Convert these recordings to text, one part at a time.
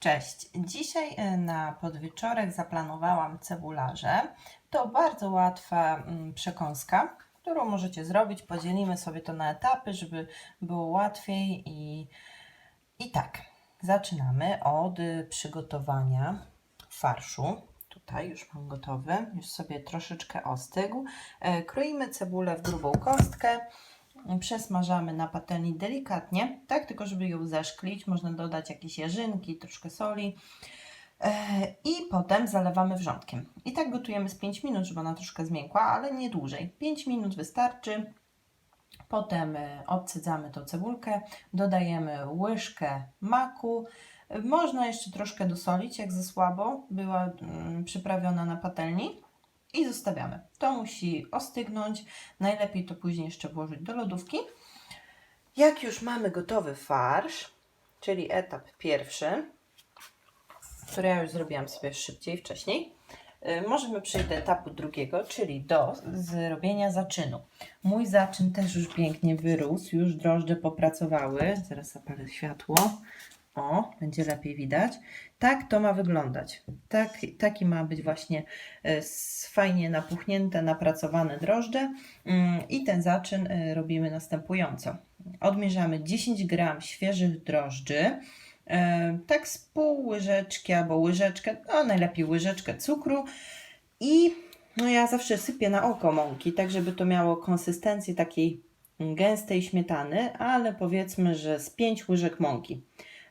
Cześć. Dzisiaj e, na podwieczorek zaplanowałam cebularze. To bardzo łatwa mm, przekąska, którą możecie zrobić. Podzielimy sobie to na etapy, żeby było łatwiej i, i tak. Zaczynamy od y, przygotowania farszu. Tutaj już mam gotowy, już sobie troszeczkę ostygł. E, Kroimy cebulę w grubą kostkę przesmażamy na patelni delikatnie, tak tylko żeby ją zeszklić. Można dodać jakieś jarzynki, troszkę soli e, i potem zalewamy wrzątkiem. I tak gotujemy z 5 minut, żeby ona troszkę zmiękła, ale nie dłużej. 5 minut wystarczy. Potem e, odsydzamy tą cebulkę, dodajemy łyżkę maku. Można jeszcze troszkę dosolić, jak za słabo była mm, przyprawiona na patelni i zostawiamy. To musi ostygnąć. Najlepiej to później jeszcze włożyć do lodówki. Jak już mamy gotowy farsz, czyli etap pierwszy, który ja już zrobiłam sobie szybciej wcześniej, y, możemy przejść do etapu drugiego, czyli do zrobienia zaczynu. Mój zaczyn też już pięknie wyrósł, już drożdże popracowały. Zaraz zapalę światło. O, będzie lepiej widać. Tak to ma wyglądać. Tak, taki ma być właśnie e, fajnie napuchnięte, napracowane drożdże. Mm, I ten zaczyn e, robimy następująco. Odmierzamy 10 gram świeżych drożdży, e, tak z pół łyżeczki albo łyżeczkę, no najlepiej łyżeczkę cukru i no ja zawsze sypię na oko mąki, tak żeby to miało konsystencję takiej gęstej śmietany, ale powiedzmy, że z 5 łyżek mąki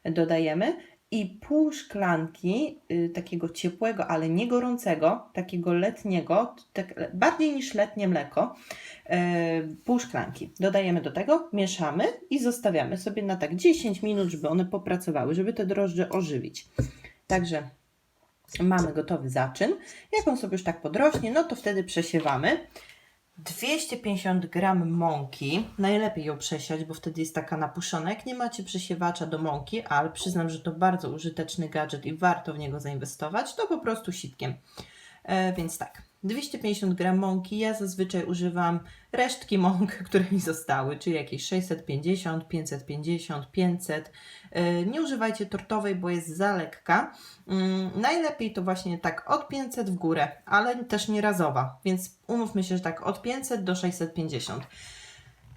dodajemy i pół szklanki y, takiego ciepłego, ale nie gorącego, takiego letniego, tak, bardziej niż letnie mleko, y, pół szklanki. Dodajemy do tego, mieszamy i zostawiamy sobie na tak 10 minut, żeby one popracowały, żeby te drożdże ożywić. Także mamy gotowy zaczyn. Jak on sobie już tak podrośnie, no to wtedy przesiewamy. 250 gram mąki. Najlepiej ją przesiać, bo wtedy jest taka napuszona. Jak nie macie przesiewacza do mąki, ale przyznam, że to bardzo użyteczny gadżet i warto w niego zainwestować, to po prostu sitkiem. E, więc tak, 250 gram mąki. Ja zazwyczaj używam resztki mąk, które mi zostały, czyli jakieś 650, 550, 500. E, nie używajcie tortowej, bo jest za lekka. Mm, najlepiej to właśnie tak od 500 w górę, ale też nie razowa, więc umówmy się, że tak od 500 do 650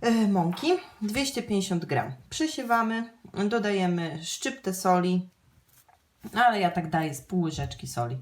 e, mąki, 250 gram. Przesiewamy, dodajemy szczyptę soli, ale ja tak daję z pół łyżeczki soli,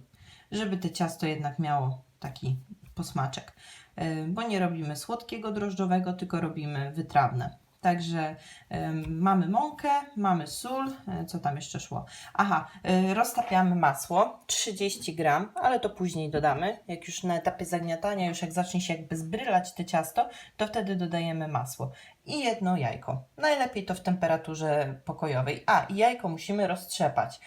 żeby to ciasto jednak miało taki posmaczek, E, bo nie robimy słodkiego drożdżowego, tylko robimy wytrawne. Także em, mamy mąkę, mamy sól, e, co tam jeszcze szło? Aha, e, roztapiamy masło 30 gram, ale to później dodamy. Jak już na etapie zagniatania, już jak zacznie się jakby zbrylać te ciasto, to wtedy dodajemy masło i jedno jajko. Najlepiej to w temperaturze pokojowej. A, i jajko musimy roztrzepać.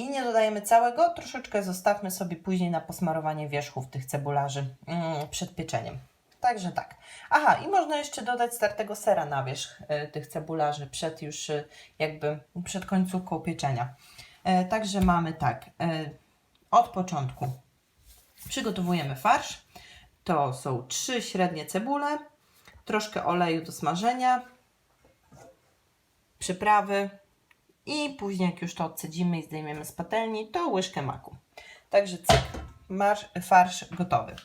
I nie dodajemy całego, troszeczkę zostawmy sobie później na posmarowanie wierzchów tych cebularzy mm, przed pieczeniem. Także tak. Aha, i można jeszcze dodać startego sera na wierzch y, tych cebularzy przed już y, jakby przed końcówką pieczenia. E, także mamy tak, e, od początku przygotowujemy farsz. To są trzy średnie cebule, troszkę oleju do smażenia, przyprawy i później jak już to odcedzimy i zdejmiemy z patelni, to łyżkę maku. Także cyk, marsz, farsz gotowy.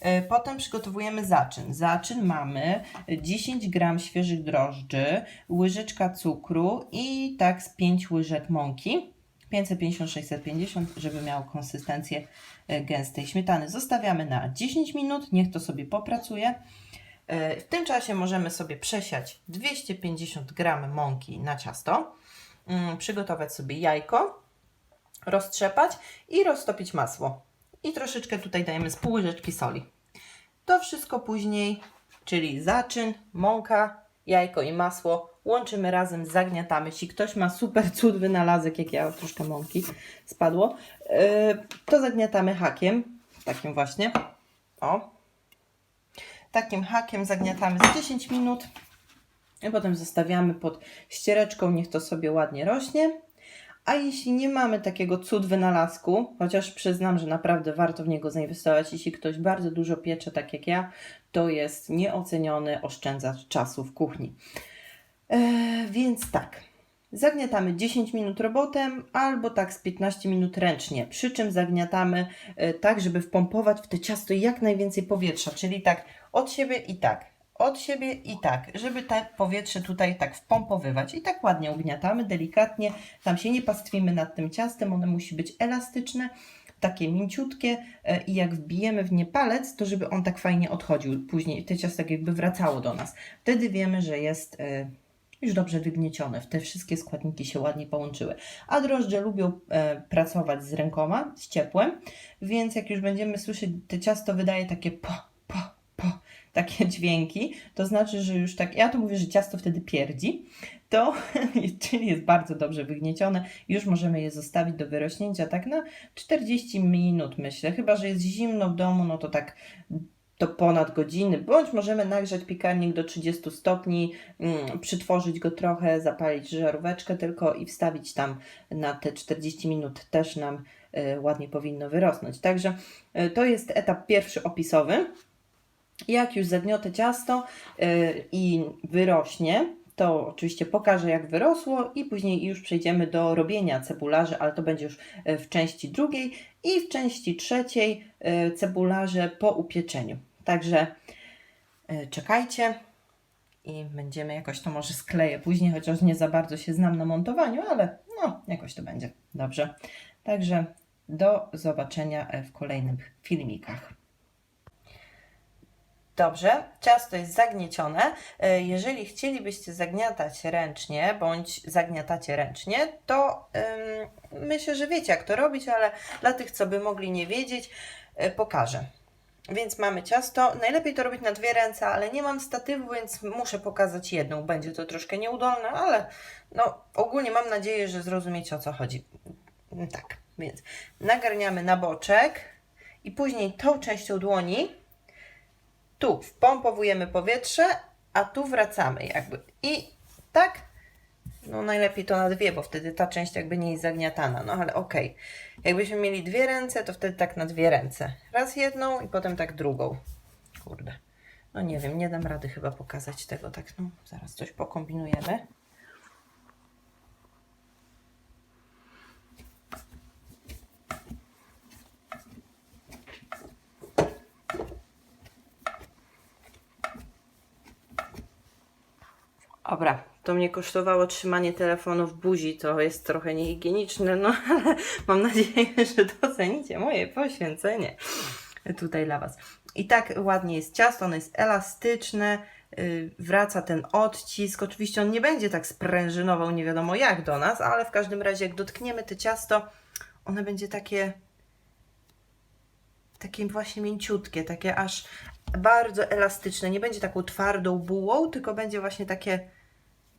E, Potem przygotowujemy zaczyn. Zaczyn mamy 10 gram świeżych drożdży, łyżeczka cukru i tak z 5 łyżek mąki. 550-650, żeby miał konsystencję e, gęstej śmietany. Zostawiamy na 10 minut, niech to sobie popracuje. E, W tym czasie możemy sobie przesiać 250 gram mąki na ciasto, przygotować sobie jajko, roztrzepać i roztopić masło. I troszeczkę tutaj dajemy z pół łyżeczki soli. To wszystko później, czyli zaczyn, mąka, jajko i masło łączymy razem, zagniatamy. Jeśli ktoś ma super cud wynalazek, jak ja troszkę mąki spadło, yy, to zagniatamy hakiem, takim właśnie. O. Takim hakiem zagniatamy z 10 minut. I potem zostawiamy pod ściereczką, niech to sobie ładnie rośnie. A jeśli nie mamy takiego cud wynalazku, chociaż przyznam, że naprawdę warto w niego zainwestować, jeśli ktoś bardzo dużo piecze, tak jak ja, to jest nieoceniony oszczędzacz czasu w kuchni. E, więc tak, zagniatamy 10 minut robotem albo tak z 15 minut ręcznie, przy czym zagniatamy e, tak, żeby wpompować w to ciasto jak najwięcej powietrza, czyli tak od siebie i tak, od siebie i tak, żeby to powietrze tutaj tak wpompowywać. I tak ładnie ugniatamy, delikatnie, tam się nie pastwimy nad tym ciastem, ono musi być elastyczne, takie mięciutkie. E, i jak wbijemy w nie palec, to żeby on tak fajnie odchodził, później te ciasto tak jakby wracało do nas. Wtedy wiemy, że jest e, już dobrze wygniecione, te wszystkie składniki się ładnie połączyły. A drożdże lubią e, pracować z rękoma, z ciepłem, więc jak już będziemy słyszeć, to ciasto wydaje takie po, takie dźwięki, to znaczy, że już tak, ja to mówię, że ciasto wtedy pierdzi, to, czyli jest bardzo dobrze wygniecione, już możemy je zostawić do wyrośnięcia tak na 40 minut, myślę, chyba, że jest zimno w domu, no to tak to ponad godziny, bądź możemy nagrzać piekarnik do 30 stopni, mm, przytworzyć go trochę, zapalić żaróweczkę tylko i wstawić tam na te 40 minut też nam y, ładnie powinno wyrosnąć. Także y, to jest etap pierwszy opisowy. Jak już zagniotę ciasto y, i wyrośnie, to oczywiście pokażę jak wyrosło i później już przejdziemy do robienia cebularze, ale to będzie już y, w części drugiej i w części trzeciej y, cebularze po upieczeniu. Także czekajcie i będziemy jakoś to może skleję później, chociaż nie za bardzo się znam na montowaniu, ale no jakoś to będzie dobrze. Także do zobaczenia w kolejnych filmikach. Dobrze, ciasto jest zagniecione. E, Jeżeli chcielibyście zagniatać ręcznie, bądź zagniatacie ręcznie, to ym, myślę, że wiecie jak to robić, ale dla tych, co by mogli nie wiedzieć, e, pokażę. Więc mamy ciasto. Najlepiej to robić na dwie ręce, ale nie mam statywu, więc muszę pokazać jedną. Będzie to troszkę nieudolne, ale no, ogólnie mam nadzieję, że zrozumiecie o co chodzi. Tak, więc nagarniamy na boczek i później tą częścią dłoni tu wpompowujemy powietrze, a tu wracamy jakby. I tak, no najlepiej to na dwie, bo wtedy ta część jakby nie jest zagniatana, no ale okej. Jakbyśmy mieli dwie ręce, to wtedy tak na dwie ręce. Raz jedną i potem tak drugą. Kurde. No nie wiem, nie dam rady chyba pokazać tego tak, no zaraz coś pokombinujemy. Dobra, to mnie kosztowało trzymanie telefonu w buzi, to jest trochę niehigieniczne, no ale mam nadzieję, że docenicie moje poświęcenie tutaj dla Was. I tak ładnie jest ciasto, ono jest elastyczne, yy, wraca ten odcisk. Oczywiście on nie będzie tak sprężynował nie wiadomo jak do nas, ale w każdym razie jak dotkniemy to ciasto, ono będzie takie takie właśnie mięciutkie, takie aż bardzo elastyczne. Nie będzie taką twardą bułą, tylko będzie właśnie takie,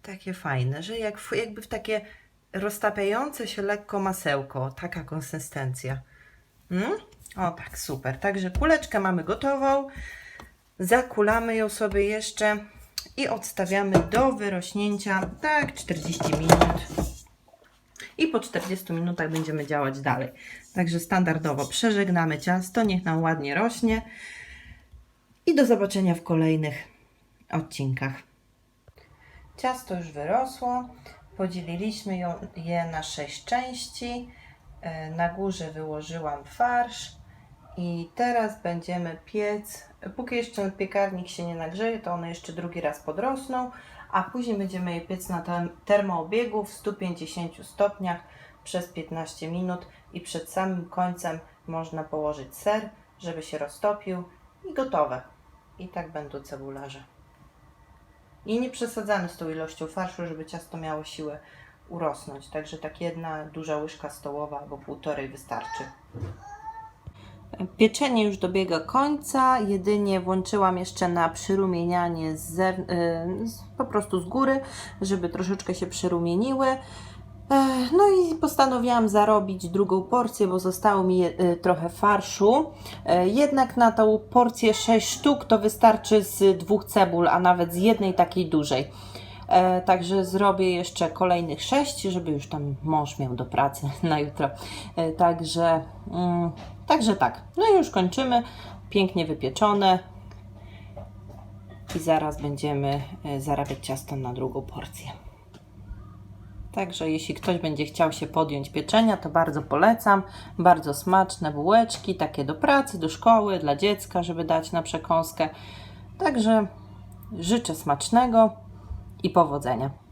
takie fajne, że jak, w- jakby w takie roztapiające się lekko masełko, taka konsystencja. Mm? O tak, super. Także kuleczkę mamy gotową. Zakulamy ją sobie jeszcze i odstawiamy do wyrośnięcia tak 40 minut. I po 40 minutach będziemy działać dalej. Także standardowo przeżegnamy ciasto, niech nam ładnie rośnie. I do zobaczenia w kolejnych odcinkach. Ciasto już wyrosło. Podzieliliśmy je na sześć części. E, Na górze wyłożyłam farsz. I teraz będziemy piec. Póki jeszcze piekarnik się nie nagrzeje, to one jeszcze drugi raz podrosną, a później będziemy je piec na termoobiegu w 150 stopniach przez 15 minut i przed samym końcem można położyć ser, żeby się roztopił i gotowe. I tak będą cebularze. I nie przesadzamy z tą ilością farszu, żeby ciasto miało siłę urosnąć. Także tak jedna duża łyżka stołowa albo półtorej wystarczy. Pieczenie już dobiega końca, jedynie włączyłam jeszcze na przyrumienianie z y, po prostu z góry, żeby troszeczkę się przyrumieniły. E, No i postanowiłam zarobić drugą porcję, bo zostało mi y, trochę farszu. E, Jednak na tą porcję 6 sztuk to wystarczy z dwóch cebul, a nawet z jednej takiej dużej. E, także zrobię jeszcze kolejnych sześć, żeby już tam mąż miał do pracy na jutro. E, także, mm, także tak. No i już kończymy. Pięknie wypieczone. I zaraz będziemy e, zarabiać ciasto na drugą porcję. Także jeśli ktoś będzie chciał się podjąć pieczenia, to bardzo polecam. Bardzo smaczne bułeczki, takie do pracy, do szkoły, dla dziecka, żeby dać na przekąskę. Także życzę smacznego i powodzenia.